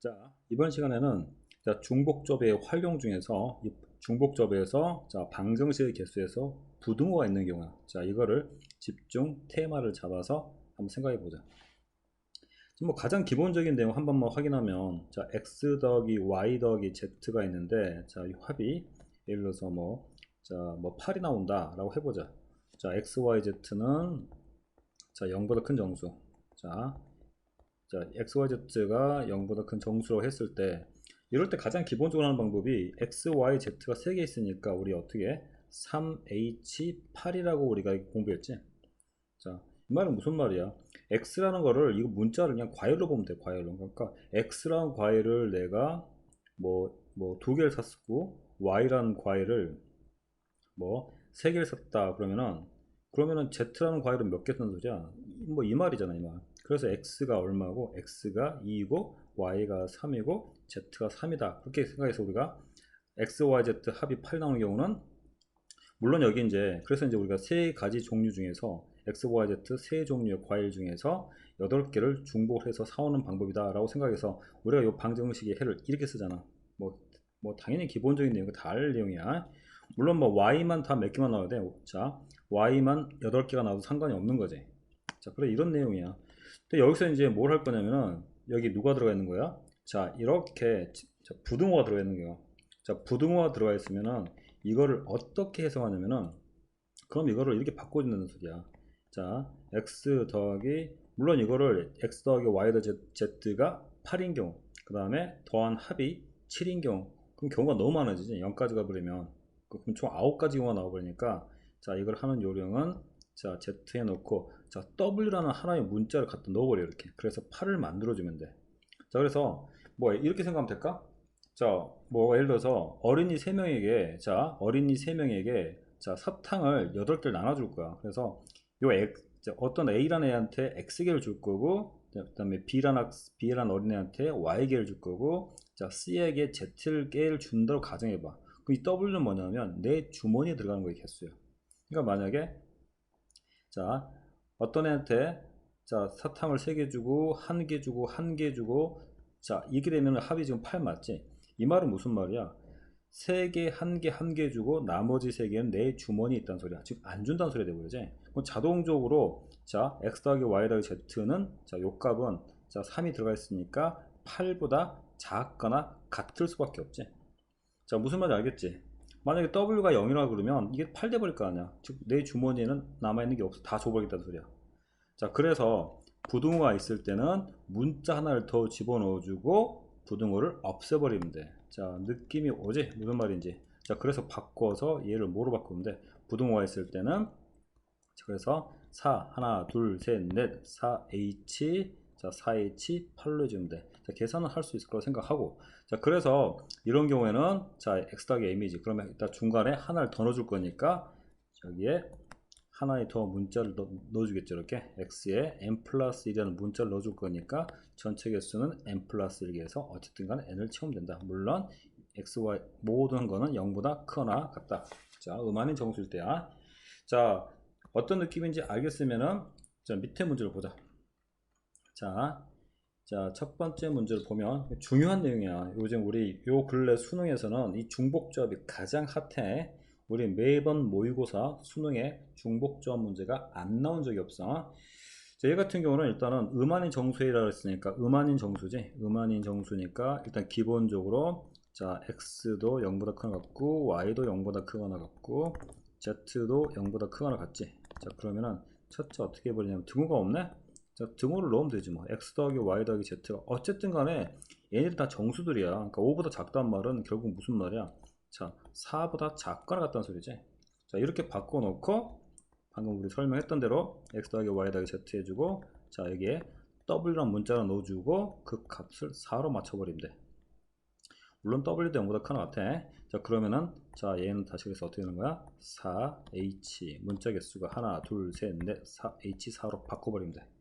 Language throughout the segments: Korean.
자, 이번 시간에는 자, 중복접의 활용 중에서 자, 방정식의 개수에서 부등호가 있는 경우 자, 이거를 집중 테마를 잡아서 한번 생각해 보자. 뭐 가장 기본적인 내용 한 번만 확인하면 자, x 더하기 y 더하기 z가 있는데 자, 이 합이 예를 들어서 뭐 자, 뭐 8이 나온다 라고 해 보자. 자, x, y, z는 자, 0보다 큰 정수. 자, 자, XYZ가 0보다 큰 정수로 했을 때 이럴 때 가장 기본적으로 하는 방법이 X, Y, Z가 3개 있으니까 우리 어떻게 3H8이라고 우리가 공부했지? 자, 이 말은 무슨 말이야? X라는 거를 이거 문자를 그냥 과열로 보면 돼 과열로. 그러니까 X라는 과일을 내가 뭐 뭐 두 개를 샀고 Y라는 과일을 뭐 세 개를 샀다 그러면은 그러면은 Z라는 과일은 몇 개 쓴 소리야? 뭐 이 말이잖아 이 말. 그래서 x가 얼마고 x가 2이고 y가 3이고 z가 3이다. 그렇게 생각해서 우리가 x, y, z 합이 8 나오는 경우는 물론 여기 이제 그래서 이제 우리가 세 가지 종류 중에서 x, y, z 세 종류의 과일 중에서 8개를 중복해서 사오는 방법이다 라고 생각해서 우리가 이 방정식의 해를 이렇게 쓰잖아. 뭐, 뭐 당연히 기본적인 내용이 다 알 내용이야. 물론 뭐 y만 다 몇 개만 나와야 돼 자 y만 8개가 나와도 상관이 없는 거지 자 그래 이런 내용이야 근데 여기서 이제 뭘 할 거냐면은 여기 누가 들어가 있는 거야? 자 이렇게 자, 부등호가 들어가 있는 거야. 자 부등호가 들어가 있으면은 이거를 어떻게 해석하냐면은 그럼 이거를 이렇게 바꿔준다는 소리야. 자 x 더하기 물론 이거를 x 더하기 y 더 z가 8인 경우 그 다음에 더한 합이 7인 경우 그럼 경우가 너무 많아지지 0까지 가버리면 그럼 총 9가지 경우가 나와버리니까 자 이걸 하는 요령은 자 z에 넣고 자 w라는 하나의 문자를 갖다 넣어버려 이렇게. 그래서 8을 만들어주면 돼자 그래서 뭐 이렇게 생각하면 될까? 자뭐 예를 들어서 어린이 3명에게 자 어린이 3명에게 자 사탕을 8개를 나눠줄 거야. 그래서 요 X, 어떤 A라는 애한테 X개를 줄 거고 그 다음에 B라는, B라는 어린애한테 Y개를 줄 거고 자 C에게 Z개를 준다고 가정해봐. 그이 W는 뭐냐면 내 주머니에 들어가는 거의 개수예요 그러니까 만약에 자 어떤 애한테 자 사탕을 3개 주고 1개 주고 1개 주고 자 이렇게 되면 합이 지금 8 맞지? 이 말은 무슨 말이야? 3개 1개 1개 주고 나머지 3개는 내 주머니에 있다는 소리야. 지금 안 준다는 소리가 되버리지 그럼 자동적으로 자 x 더하기 y 더하기 z는 자 요 값은 자 3이 들어가 있으니까 8보다 작거나 같을 수밖에 없지. 자 무슨 말인지 알겠지 만약에 W가 0이라고 그러면 이게 8 돼버릴 거 아니야. 즉 내 주머니에는 남아있는 게 없어. 다 줘버리겠다는 소리야. 자 그래서 부등호가 있을 때는 문자 하나를 더 집어넣어 주고 부등호를 없애버리면 돼자 느낌이 오지 무슨 말인지. 자 그래서 바꿔서 얘를 뭐로 바꾸면 돼 부등호가 있을 때는 그래서 4 하나 둘 셋 넷 4H 자 4H 8로 해주면 돼 자, 계산은 할 수 있을 거라고 생각하고. 자 그래서 이런 경우에는 자 x 더하기 m이지. 그러면 일단 중간에 하나를 더 넣어줄 거니까 여기에 하나의 더 문자를 넣, 어주겠죠 이렇게? x에 m 플러스 1이라는 문자를 넣어줄 거니까 전체 개수는 m 플러스 1개 해서 어쨌든 간에 n을 채우면 된다. 물론 x, y 모든 거는 0보다 크거나 같다. 자 음안인 정수일 때야. 자 어떤 느낌인지 알겠으면은 자 밑에 문제를 보자 자 자, 첫 번째 문제를 보면 중요한 내용이야. 요즘 우리 요 근래 수능에서는 이 중복조합이 가장 핫해. 우리 매번 모의고사 수능에 중복조합 문제가 안 나온 적이 없어. 자, 얘 같은 경우는 일단은 음한인 정수이라고 했으니까 음한인 정수지. 음한인 정수니까 일단 기본적으로 자, x도 0보다 크거나 같고 y도 0보다 크거나 같고 z도 0보다 크거나 같지. 자, 그러면은 첫째 어떻게 해버리냐면 등호가 없네? 자, 등호를 넣으면 되지 뭐. x 더하기 y 더하기 z가 어쨌든 간에 얘네들 다 정수들이야. 그러니까 5보다 작다는 말은 결국 무슨 말이야? 자, 4보다 작거나 같다는 소리지. 자, 이렇게 바꿔놓고 방금 우리 설명했던 대로 x 더하기 y 더하기 z 해주고 자, 여기에 w란 문자를 넣어주고 그 값을 4로 맞춰버리면 돼. 물론 w도 0보다 크나 같아. 자, 그러면은 자, 얘는 다시 그래서 어떻게 되는 거야? 4h 문자 개수가 하나, 둘, 셋, 넷, 4h4로 바꿔버리면 돼.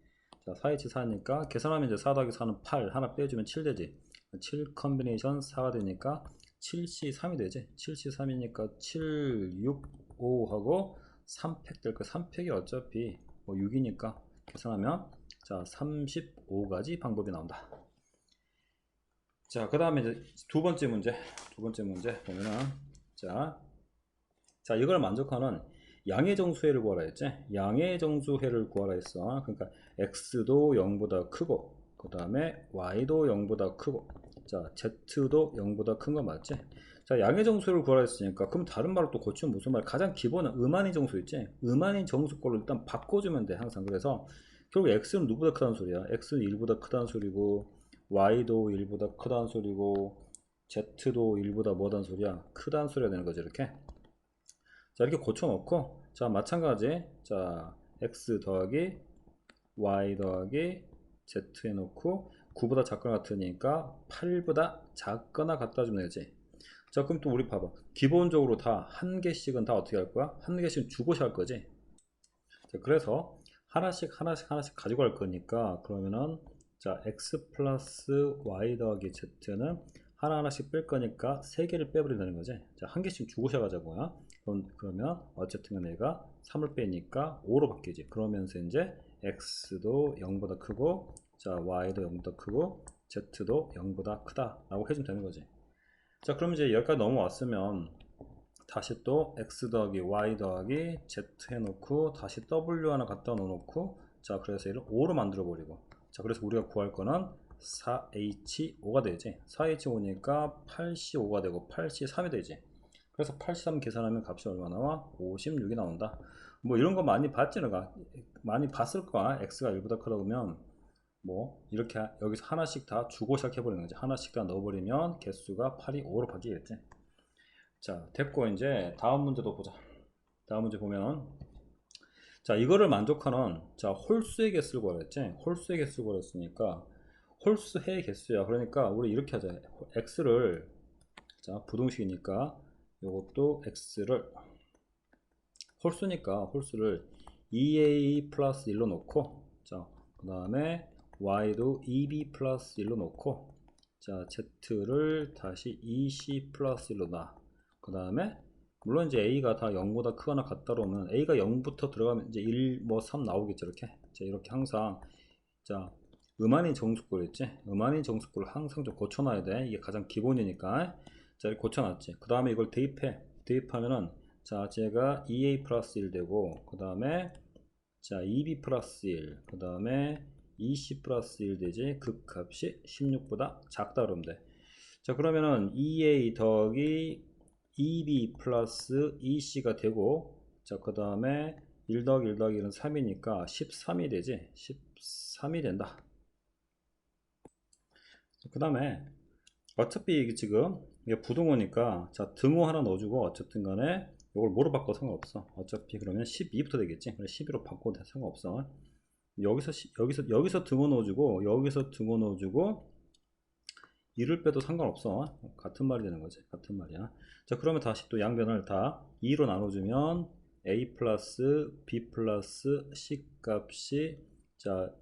자, 4H 4니까 계산하면 이제 4 더하기 4는 8 하나 빼주면 7 되지. 7 컨비네이션 4가 되니까 7C 3이 되지. 7C 3이니까 7, 6, 5 하고 3팩 될 거 3팩이 어차피 뭐 6이니까 계산하면 자 35가지 방법이 나온다. 자, 그 다음에 이제 두 번째 문제, 두 번째 문제 보면은, 자, 자, 이걸 만족하는 양의 정수회를 구하라 했지? 양의 정수회를 구하라 했어. 그러니까, x도 0보다 크고, 그 다음에 y도 0보다 크고, 자, z도 0보다 큰 거 맞지? 자, 양의 정수를 구하라 했으니까, 그럼 다른 말로 또 고치면 무슨 말? 가장 기본은 음한인 정수 있지? 음한인 정수 걸로 일단 바꿔주면 돼, 항상. 그래서, 결국 x는 누구보다 크다는 소리야. x는 1보다 크다는 소리고, y도 1보다 크다는 소리고 z도 1보다 뭐다는 소리야 크다는 소리가 되는 거죠 이렇게 자 이렇게 고쳐 놓고 자 마찬가지. 자 x 더하기 y 더하기 z 해놓고 9보다 작거나 같으니까 8보다 작거나 같다 주면 되지. 자 그럼 또 우리 봐봐. 기본적으로 다 한 개씩은 다 어떻게 할 거야? 한 개씩 주고시 할 거지. 자, 그래서 하나씩 하나씩 하나씩 가지고 갈 거니까 그러면은 자 x 플러스 y 더하기 z는 하나하나씩 뺄 거니까 세 개를 빼버린다는 거지. 자 한 개씩 주고셔 가자고요 그러면 어쨌든 얘가 3을 빼니까 5로 바뀌지. 그러면서 이제 x도 0보다 크고 자 y도 0보다 크고 z도 0보다 크다 라고 해주면 되는 거지. 자 그럼 이제 여기까지 넘어왔으면 다시 또 x 더하기 y 더하기 z 해놓고 다시 w 하나 갖다 놓고 자 그래서 얘를 5로 만들어 버리고. 자 그래서 우리가 구할 거는 4H5가 되지. 4H5니까 8C5가 되고 8C3이 되지 그래서 83 계산하면 값이 얼마 나와? 56이 나온다. 뭐 이런 거 많이 봤지 너가. 많이 봤을 거야. X가 1보다 크다 그러면. 뭐 이렇게 여기서 하나씩 다 주고 시작해 버리는 거지. 하나씩 다 넣어버리면 개수가 8이 5로 바뀌겠지. 자 됐고 이제 다음 문제도 보자. 다음 문제 보면 자 이거를 만족하는 자 홀수의 개수를 구하랬지. 홀수의 개수를 구하랬으니까 홀수의 개수야. 그러니까 우리 이렇게 하자. X를 자 부동식이니까 이것도 x를 홀수니까 홀수를 2a 플러스 1로 놓고 자그 다음에 y도 2b 플러스 1로 놓고 자 z를 다시 2c 플러스 1로 놔그 다음에 물론 이제 a가 다 0보다 크거나 같다로 오면 a가 0부터 들어가면 이제 1, 뭐 3 나오겠죠 이렇게? 자 이렇게 항상. 자 음한인 정수꼴 있지? 음한인 정수꼴을 항상 좀 고쳐놔야 돼. 이게 가장 기본이니까 자 이렇게 고쳐놨지. 그 다음에 이걸 대입해. 대입하면은 자 제가 2a 플러스 1 되고 그 다음에 자 2b 플러스 1 그 다음에 2c 플러스 1 되지. 그 값이 16보다 작다 그러면 돼자 그러면은 2a 더하기 2b 플러스 2c가 되고 자그 다음에 1 더하기 1 더하기 1은 3이니까 13이 되지. 13이 된다. 그 다음에 어차피 지금 이게 부등호니까 자 등호 하나 넣어주고 어쨌든 간에 이걸 뭐로 바꿔 상관없어. 어차피 그러면 12부터 되겠지? 12로 바꿔도 상관없어. 여기서 여기서 여기서 등호 넣어주고 여기서 등호 넣어주고 2를 빼도 상관없어. 같은 말이 되는 거지 같은 말이야. 자 그러면 다시 또 양변을 다 2로 나눠주면 a 플러스 b 플러스 c 값이 자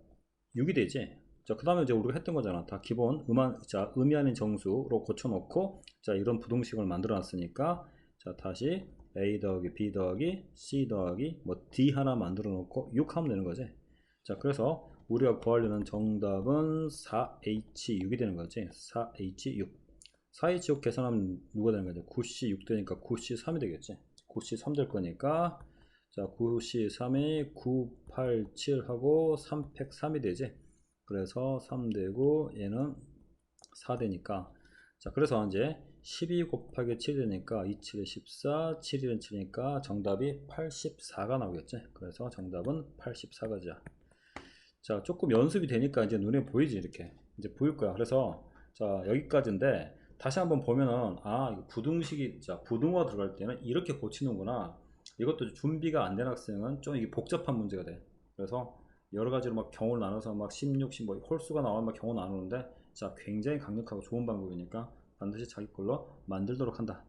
6이 되지 자 그 다음에 이제 우리가 했던 거잖아. 다 기본 음한 자 의미 아닌 정수로 고쳐놓고 자 이런 부동식을 만들어 놨으니까 자 다시 a 더하기 b 더하기 c 더하기 뭐 d 하나 만들어 놓고 6 하면 되는 거지. 자 그래서 우리가 구하려는 정답은 4H6이 되는 거지. 4H6 4H6 계산하면 누가 되는 거지? 9C6 되니까 9C3이 되겠지. 9C3 될 거니까 자 9C3이 9, 8, 7하고 3, 103이 되지 그래서 3 되고 얘는 4 되니까. 자 그래서 이제 12 곱하기 7 되니까 2, 7에 14, 7, 1은 7이니까 정답이 84가 나오겠지? 그래서 정답은 84가지야 자 조금 연습이 되니까 이제 눈에 보이지 이렇게. 이제 보일 거야. 그래서 자 여기까지인데 다시 한번 보면은 아 이거 부등식이 자 부등호가 들어갈 때는 이렇게 고치는구나. 이것도 준비가 안 된 학생은 좀 이게 복잡한 문제가 돼. 그래서 여러 가지로 막 경우를 나눠서 막 16, 15 홀수가 나오면 막 경우 나누는데 자 굉장히 강력하고 좋은 방법이니까 반드시 자기 걸로 만들도록 한다